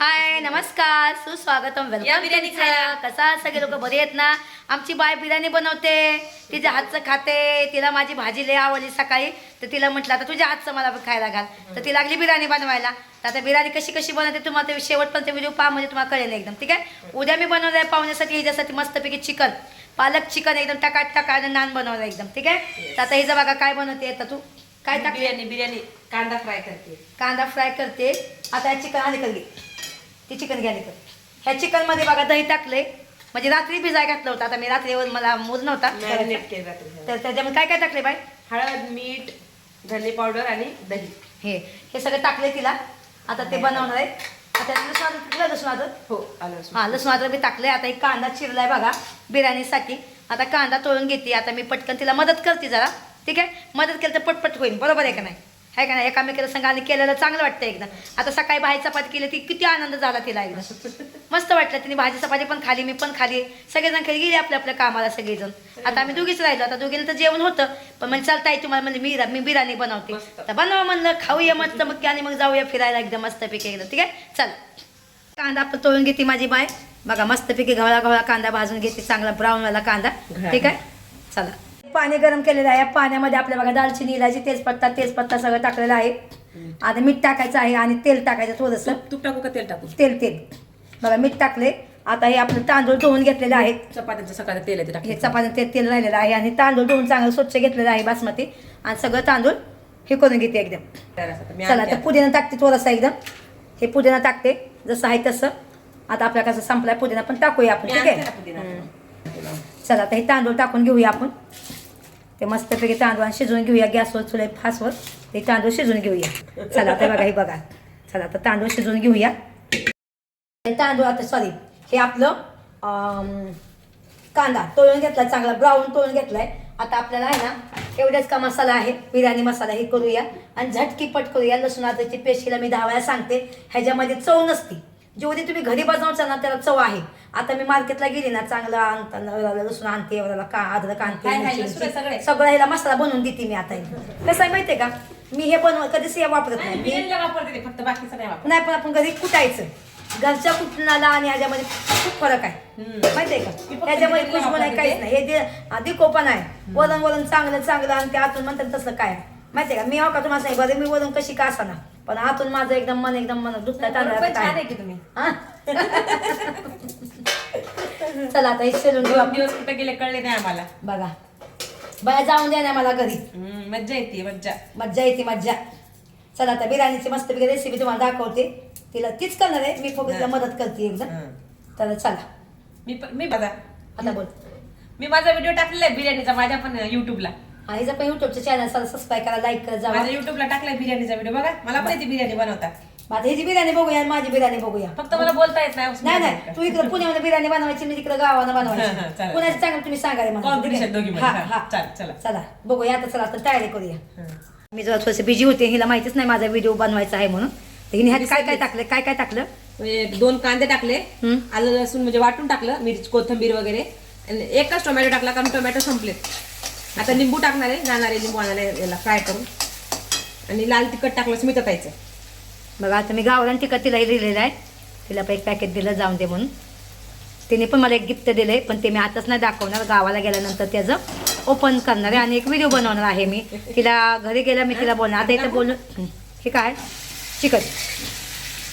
हाय नमस्कार. सुस्वागतम. या वेलकम बिर्याणी तुमचं. खायला. कसा आहात? सगळे लोक बरे आहेत ना? आमची बाय बिर्याणी बनवते. तिच्या हातचं खाते. तिला माझी भाजी लय आवडली सकाळी. तर तिला म्हटलं आता तुझ्या हातचं मला खायला घाल. तर ती लागली बिर्याणी बनवायला. तर आता बिर्याणी कशी कशी बनवते तुम्हाला ते शेवटपर्यंत व्हिडिओ पहा म्हणजे तुम्हाला कळेल एकदम ठीक आहे? उद्या मी बनवलं आहे पाहुण्यासाठी ह्याच्यासाठी मस्तपैकी चिकन. पालक चिकन एकदम टकाट टका आणि नान बनवलं एकदम ठीक आहे? तर आता हिचं बघा काय बनवते. आता तू काय टाकले बिर्याणी बिर्याणी कांदा फ्राय करते. कांदा फ्राय करते. आता चिकन आणि करली ते चिकन घ्या कर ह्या चिकनमध्ये बघा दही टाकले म्हणजे रात्री भिजाय घातलं होतं. आता मी रात्रीवर मला मूड नव्हता मॅरिनेट केलं जातं तर त्याच्यामध्ये काय काय टाकले बाय हळद मीठ धने पावडर आणि दही. हे हे सगळं टाकले तिला. आता ते बनवणार आहे. आता लसूण टाकलं लसूण अद्रक हो आलं लसूण. हा लसूण अद्रक मी टाकले आता एक कांदा चिरलाय बघा बिर्याणीसाठी. आता कांदा तळून घेते. आता मी पटकन तिला मदत करते जरा. ठीक आहे? मदत केली तर पटपट होईल. बरोबर आहे का नाही? आहे का नाही? एकामेकाला संघ आणि केलेलं चांगलं वाटतं एकदम आता सकाळी भाजी चपाती केली ती किती आनंद झाला तिला एकदम मस्त वाटलं. तिने भाजी चपाती पण खाली मी पण खाली. सगळेजण खाली गेले आपल्या आपल्या कामाला सगळेजण. आता आम्ही दोघीच राहिलो. आता दोघीला तर जेवण होतं. पण म्हणजे चालताय तुम्हाला म्हणजे मी मी बिर्याणी बनवते. तर बनवा म्हणलं खाऊया मस्त मग आणि मग जाऊया फिरायला एकदम मस्तपैकी एकदम ठीक आहे? चल. कांदा आपण तळून घेते माझी बाय. बघा मस्तपैकी गवळा गवळा कांदा भाजून घेते. चांगला ब्राऊन वाला कांदा. ठीक आहे? चला. पाणी गरम केलेलं आहे. या पाण्यामध्ये आपल्या बघा दालचिनी इलायची तेजपत्ता तेजपत्ता सगळं टाकलेलं आहे. आता मीठ टाकायचं आहे आणि तेल टाकायचं थोडंसं. तूप टाकू का तेल टाकू? तेल तेल. बघा मीठ टाकले आता हे आपलं तांदूळ धुवून घेतलेले आहेत चपात्यांचं सकाळचं तेल आहे ते हे टाकायचं. चपाती तेल तेल राहिलेलं आहे आणि तांदूळ धुवून चांगलं स्वच्छ घेतलेलं आहे बासमती. आणि सगळं तांदूळ हे करून घेते एकदम. तयार असं. तर मी चला आणते आता पुदिना टाकते थोडासा एकदम. हे पुदिना टाकते. जसं आहे तसं. आता आपल्या कसं संपलाय पुदिना पण टाकूया आपण मी ठीक आणते ना आहे पुदिना. हम्म. चला आता हे तांदूळ टाकून घेऊया आपण. ते मस्तपैकी तांदूळ शिजवून घेऊया. गॅसवर चुले फासवर ते तांदूळ शिजवून घेऊया. चला आता बघा हे बघा. चला आता तांदूळ शिजवून घेऊया. तांदूळ आता सॉरी हे आपलं कांदा. तळून घेतला चांगला ब्राऊन तळून घेतलाय. आता आपल्याला आहे ना एवढाच का मसाला आहे बिर्याणी मसाला हे करूया. आणि झटकीपट करूया लसूण आद्रची पेशीला मी दहा वेळा सांगते. ह्याच्यामध्ये चव नसती. जेवढी तुम्ही घरी बनवचा ना त्याला चव आहे. आता मी मार्केटला गेली ना चांगला आणताना लसूण आणते का अद्रक आणते सगळे? ह्याला मसाला बनवून देते मी आता. कसं आहे माहितीये का? मी हे बनव कधीच हे वापरत नाही, नाही पण आपण घरी कुटायचं. घरच्या कुटणाला आणि ह्याच्यामध्ये खूप फरक आहे. माहितीये का? बिर्याणीला खुशबू नाही काहीच. नाही. हे दे- दिको पण आहे वरण वरण चांगलं चांगलं आणि ते आतून म्हणतात तसं काय. माहितीये का? मी हो का तुम्हाला बरं मी वरून कशी का ना? पण आतून माझं एकदम मन एकदम मन दुखतं छान आहे की तुम्ही? चला आता घेऊ दोन आपण. दिवस कुठे गेले कळले नाही आम्हाला. बघा. बाया जाऊन द्या ना मला घरी. हम्म, मज्जा येते मज्जा. मज्जा येते मज्जा. चला आता बिर्याणीची मस्तपैकी रेसिपी तुम्हाला दाखवते. तिला तीच करणार आहे. मी फक्त तिला. मदत करते एकदम हं. तर चला. मी पण- मी बघा. आता बोल. मी माझा व्हिडिओ टाकलेला आहे बिर्याणीचा माझ्या पण युट्यूबला आणि जर पण युट्यूबचं चॅनल सबस्क्राईब करा लाईक करा जावा माझ्या युट्यूबला टाकलाय बिर्याणीचा व्हिडिओ बघा मला पण येते बिर्याणी बनवता माझी ह्याची बिर्याणी बघूया आणि माझी बिर्याणी बघूया फक्त मला बोलता येत नाही नाही तू इकडे पुण्यामध्ये बिर्याणी बनवायची मी तिकडे गावानं हा, हा, बनवायची चालेल. पुण्याचं चांगलं तुम्ही ठीक Competition? दोघीमध्ये. हा, हा, हा. चला. चला बघूया आता चला आता तयारी करूया. मी जरा थोडेसे बिजी होते हिला माहितीच नाही माझा व्हिडिओ बनवायचा आहे म्हणून तर हिने ह्यात काय काय टाकलं काय काय टाकलं दोन कांदे टाकले. आलं लसूण म्हणजे वाटून टाकलं मिरची कोथिंबीर वगैरे आणि एकच टोमॅटो टाकला कारण टोमॅटो संपलेत आता लिंबू टाकणार आहे जाणार आहे लिंबू आणणार आहे याला फ्राय करून. आणि लाल तिखट टाकलं स्मित ताईचं बघा आता मी गावरान तिखट तिलाही दिलेलं आहे. तिला पण एक पॅकेट दिलं जाऊन दे म्हणून. तिने पण मला एक गिफ्ट दिले पण ते मी आताच नाही दाखवणार. गावाला गेल्यानंतर त्याचं ओपन करणार आहे आणि एक व्हिडिओ बनवणार आहे मी. तिला घरी गेल्या मी तिला बोलणार. आता इथं बोल हे काय? चिकन.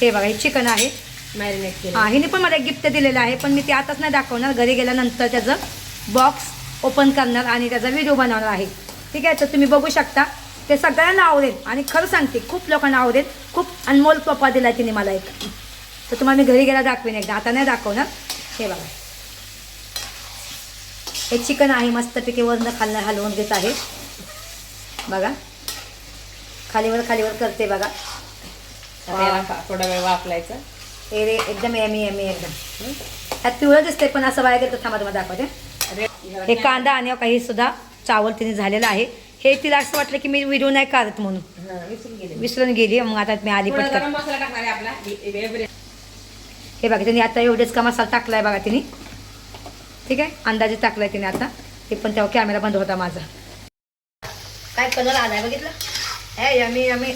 हे बघा हे चिकन आहे. मॅरिनेट हा हिने पण मला एक गिफ्ट दिलेलं आहे पण मी ते आताच नाही दाखवणार. घरी गेल्यानंतर त्याचं बॉक्स ओपन करणार आणि त्याचा व्हिडिओ बनवणार आहे. ठीक आहे? तर तुम्ही बघू शकता. ते सगळ्यांना आवडेल. आणि खरं सांगते खूप लोकांना आवडेल. खूप अनमोल पप्पा दिला तिने मला एक. तर तुम्हाला मी घरी गेला दाखवेन एकदा. आता नाही दाखवणार. हे बघा. हे चिकन आहे. मस्तपैकी वरनं खालनं हलवून घेत आहे. बघा. खालीवर खालीवर करते बघा. थोडा वेळ वापरायचं हे रे एकदम एमी एमी एकदम. त्यात पिवळं दिसते पण असं बाहेर गेलं तर थांबा तुम्हाला दाखवते. हे कांदा आणि काही सुद्धा चावल तिने झालेलं आहे. हे तिला असं वाटलं की मी व्हिडिओ नाही काढत म्हणून. हं, विसरून गेले. मग आता मी आली पटकन. आपला. हे- बघा तिने आता एवढेच का मसाला टाकलाय बघा तिने. ठीक आहे? अंदाजे टाकलाय तिने आता. ते पण तेव्हा कॅमेरा बंद होता माझा. काय कलर आलाय बघितलं? हे यमी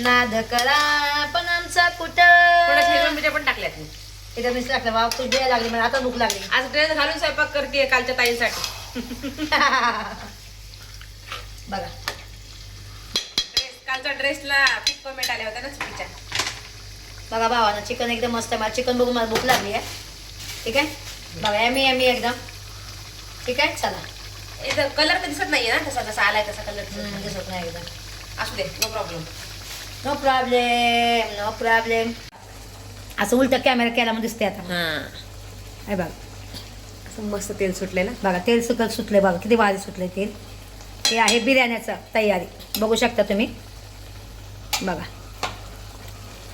नाद करा पण आमचा थोडं कुठं इथं मिरची टाकलं बाबा खूप द्यायला लागली मला आता भूक लागली. आज ड्रेस घालून स्वयंपाक करते कालच्या ताईंसाठी. बघा. ड्रेस कालच्या ड्रेसला खूप कमेंट आल्या होत्या ना चुकीच्या. बघा भावानं चिकन एकदम मस्त आहे. मला चिकन बघून मला भूक लागली आहे. ठीक आहे? बघा एमी एमी एकदम. ठीक आहे? चला. इथं कलर तर दिसत नाहीये ना तसा जसा आलाय तसा कलर हम्म, दिसत नाही एकदम. असू दे no problem no problem no problem असं उलट कॅमेरा केला म्हणून दिसते आता. हा. आहे बघा. असं मस्त तेल सुटले ना बघा तेल सुकत सुटले बघा किती भारी सुटले तेल. हे आहे बिर्याण्याचं तयारी. बघू शकता तुम्ही. बघा.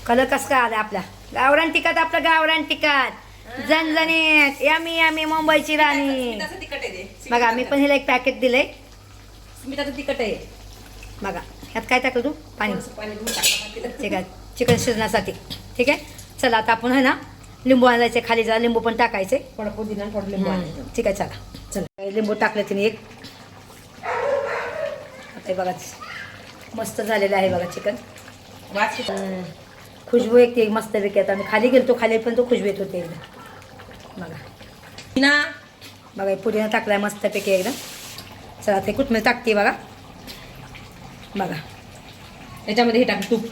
कलर कसं काय आला आपला? गावरान तिखट आपलं गावरान तिखट. झणझणीत. यामी यामी मुंबईची राणी. बघा मी पण ह्याला एक पॅकेट दिलंय. तिखट आहे. बघा. ह्यात काय टाकलं तू? पाणी. ठीक आहे. चिकन शिजण्यासाठी. ठीक आहे? चला आता आपण आहे ना लिंबू आणायचे खाली जरा लिंबू पण टाकायचे. थोडं पुदिना थोडं लिंबू आणायचं. ठीक आहे चला. चला. लिंबू टाकलं तिने एक. आता बघा मस्त झालेलं आहे बघा चिकन. खुशबू एक ती मस्त पैकी आता आम्ही खाली गेलतो खाली पण तो खुशबू येत होते एकदम बघा. पुदिना बघा पुदिना टाकलाय मस्तपैकी एकदम चला ते कुठमध्ये टाकते बघा. बघा. याच्यामध्ये हे टाक तूप.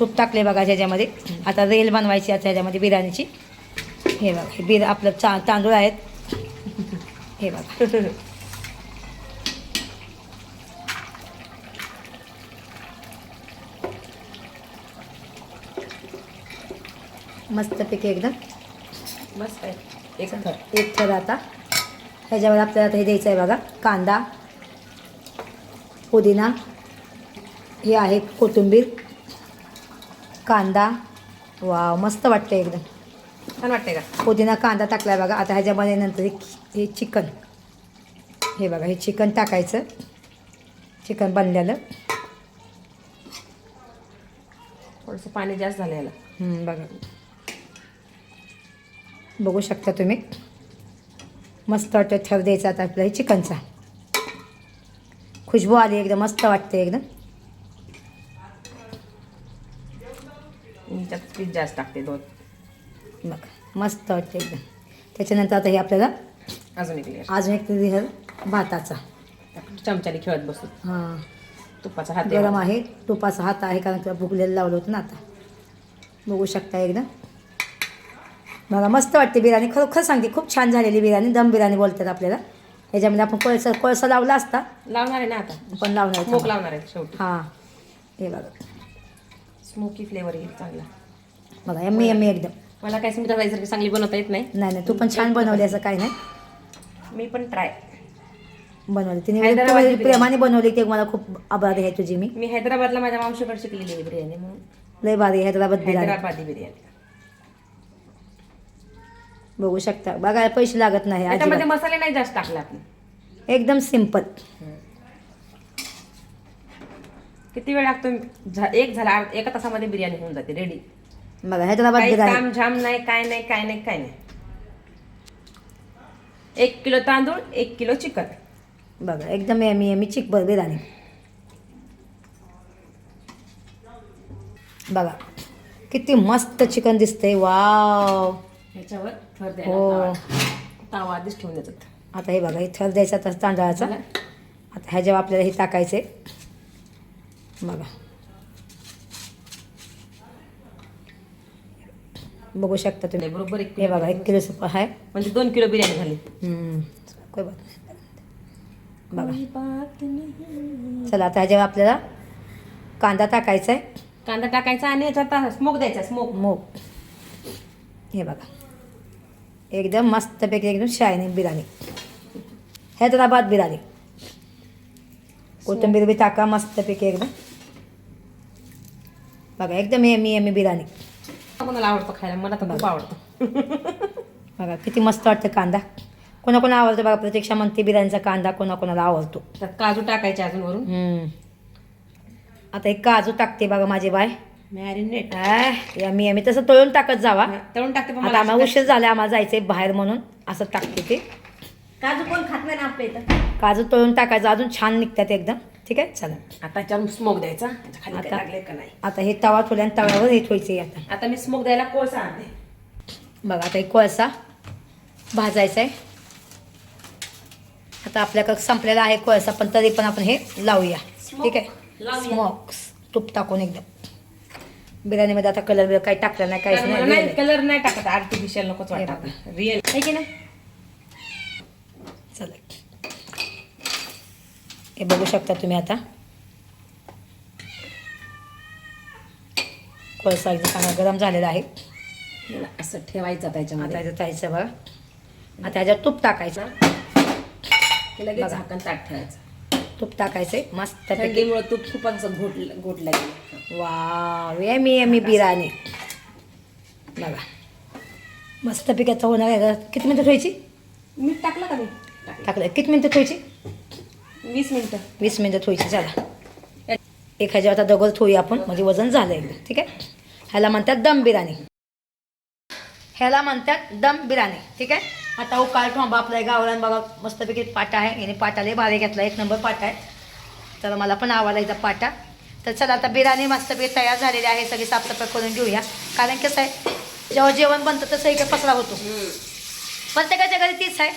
तूप टाकले बघा ह्याच्यामध्ये आता रेल बनवायची आता ह्याच्यामध्ये बिर्याणीची. हे बघा हे बिर आपलं चा तांदूळ आहेत. हे बघा. मस्तपैकी एकदम. मस्त आहे. एक थर. एक थर आता. ह्याच्यावर आपल्याला आता हे द्यायचं आहे बघा कांदा पुदिना हे आहे कोथिंबीर. कांदा. वा मस्त वाटतं एकदम. छान वाटते का? पुदिना कांदा टाकलाय बघा आता ह्याच्यामध्ये नंतर हे हे चिकन. हे बघा हे चिकन टाकायचं. चिकन बनलेलं. थोडंसं पाणी जास्त झालं याला. बघा. बघू शकता तुम्ही. मस्त वाटतं थर द्यायचा आता आपला हे चिकनचा. खुशबू आली एकदम मस्त वाटते एकदम. पीठ जास्त टाकते दोन. बघा मस्त वाटते एकदम. त्याच्यानंतर आता हे आपल्याला अजून एक layer. अजून एक हे भाताचा. चमच्याने खेळत बसू. हां. तुपाचा हात गरम आहे. तुपाचा हात आहे कारण तुला भुकलेलं लावलं होतं ना आता. बघू शकता एकदम बघा मस्त वाटते बिर्याणी. खरोखर सांगते खूप छान झालेली बिर्याणी. दम बिर्याणी बोलतात आपल्याला. याच्यामध्ये आपण कोळसा कोळसा लावला असता. लावणार आहे ना आता. पण लावणार स्मोक लावणार आहे शेवटी. हां. हे बघा. स्मोकी फ्लेवर येईल चांगला. बघा एम्मी एम्मी एकदम. मला काय स्मिता जायसारखी चांगली बनवता येत नाही. नाही नाही तू पण छान बनवली असं काही नाही. मी पण ट्राय बनवली. तिने हैदराबादी तू प्रेमाने बनवली ते मला खूप आभारी आहे तुझी मी. मी हैदराबादला माझ्या मावशीकडे शिकलेली आहे बिर्याणी म्हणून. लय भारी हैदराबाद बिर्याणी. हैदराबादी बिर्याणी. बघू शकता. बघायला पैसे लागत नाही त्याच्यामध्ये अजिबात. मसाले नाही जास्त टाकले आपण. एकदम सिंपल किती वेळ लागतो? झा- एक झाला अर्ध- एका तासामध्ये बिर्याणी होऊन जाते रेडी बघा हैदराबाद काही बिर्याणी काम झाम नाही काय नाही काय नाही काय नाही. एक किलो तांदूळ एक किलो चिकन. बघा एकदम एमी एमी चिक बिर्याणी बघा किती मस्त चिकन दिसतंय वाव. ह्याच्यावर थर हो. तावा- तावा आधीच ठेवून देतात. आता हे बघा हे थर द्यायचा आता तांदळाचा? आता ह्याच्यावर आपल्याला हे टाकायचे बघा. बघू शकता तुम्ही. बरोबर एक हे बघा एक किलो सुप आहे म्हणजे दोन किलो बिर्याणी झाली. हम्म. कोई बात नाही. बघा. चला आता ह्याच्यावर आपल्याला कांदा टाकायचा आहे. कांदा टाकायचा आणि याच्यात स्मोक द्यायचा स्मोक मूग हे बघा. एकदम मस्तपैकी एकदम शायनिंग बिर्याणी. हैदराबाद बिर्याणी. कोथिंबीर बी टाका मस्तपैकी एकदम. बघा एकदम एमी एमी बिर्याणी. कोणाला आवडतं खायला? मला तर खूप आवडतं. बघा किती मस्त वाटतं कांदा. कोणाकोणा आवडतो बघा प्रतीक्षा म्हणते बिर्याणीचा कांदा कोणाकोणाला आवडतो. त्यात काजू टाकायचे अजून वरून. हम्म. आता एक काजू टाकते बघा माझे बाय. Marinate yummy yummy. तसं तळून टाकत जावा. तळून टाकते पण आता मला आम्हाला उशीर झाला आम्हाला जायचंय बाहेर म्हणून. असं टाकते ते. काजू कोण खात नाही ना आपल्या इथं? काजू तळून टाकायचं अजून छान निघतात एकदम. ठीक आहे? चला. आता याच्यावर स्मोक द्यायचा. याच्या खाली काय आता- लागले का नाही? आता हे तवा ठेवल्या आणि तव्यावर हे ठेवायचे आता. आता मी स्मोक द्यायला कोळसा आणते. बघा आता एक कोळसा भाजायचा आहे. आता आपल्याकडं संपलेला आहे कोळसा पण तरी पण आपण हे लावूया. ठीक आहे? लावूया. स्मोक्स तूप टाकून एकदम. बिर्याणीमध्ये आता कलर बिलर काही टाकलं नाही काहीच नाही. नाही कलर नाही टाकत. आर्टिफिशियल नकोच हे वाटत रिअल आहे की नाही? चला. हे बघू शकता तुम्ही आता. कोळसा अगदी चांगला गरम झालेला आहे. असं ठेवायचं आता त्याच्यामध्ये ह्याच्यात जायचं बघा. आता ह्याच्यात तूप टाकायचं. लगेच. झाकण ताट ठेवायचं. तूप टाकायचे मस्त थंडीमुळे तूप खूप असं घोटलं घोटलं गेलं वा एमी एमी बिर्याणी. बघा. मस्त पिकाचं होणार आहे. किती मिनटं ठेवायची? मीठ टाकलं का मी? टाकलं. टाकलं किती मिनटं ठेवायची? वीस मिनिटं. वीस मिनटं ठेवायची चला एक ह्याच्यावर आता दगड ठेवूया आपण म्हणजे वजन झालं एकदम ठीक आहे? ह्याला म्हणतात दम बिर्याणी ह्याला म्हणतात दम बिर्याणी ठीक आहे? आता उकाळ ठोंबा आपल्या गावरान बघा मस्तपैकी पाटा आहे. याने पाटाले भारी घेतला एक नंबर पाटा आहे. तर मला पण आवडायचा पाटा. तर चला आता बिर्याणी मस्तपैकी तयार झालेली आहे सगळी साफसफाई करून घेऊया. कारण कसं आहे जेव्हा जेवण बनतं तसं इकडे पसरा होतो. प्रत्येकाच्या घरी तीच आहे.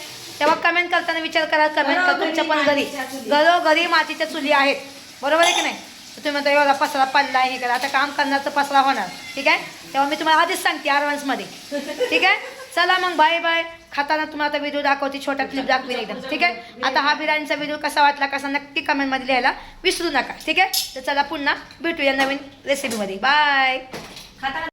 तेव्हा कमेंट करताना विचार करा कमेंट करा तुमच्या पण घरी. घरोघरी मातीच्या चुली आहेत. बरोबर आहे की नाही? तर तुम्ही म्हणता एवढा पसरा पडला आहे हे करा आता काम करण्याचा पसरा होणार. ठीक आहे? तेव्हा मी तुम्हाला आधीच सांगते ॲडव्हान्समध्ये ठीक आहे? चला मग बाय बाय खाताना तुम्हाला आता व्हिडिओ दाखवते छोटा क्लिप दाखवीन एकदम. ठीक आहे? आता हा बिर्याणीचा व्हिडिओ कसा वाटला कसा नक्की कमेंटमध्ये लिहायला विसरू नका. ठीक आहे? तर चला पुन्हा भेटूया नवीन रेसिपीमध्ये बाय खाता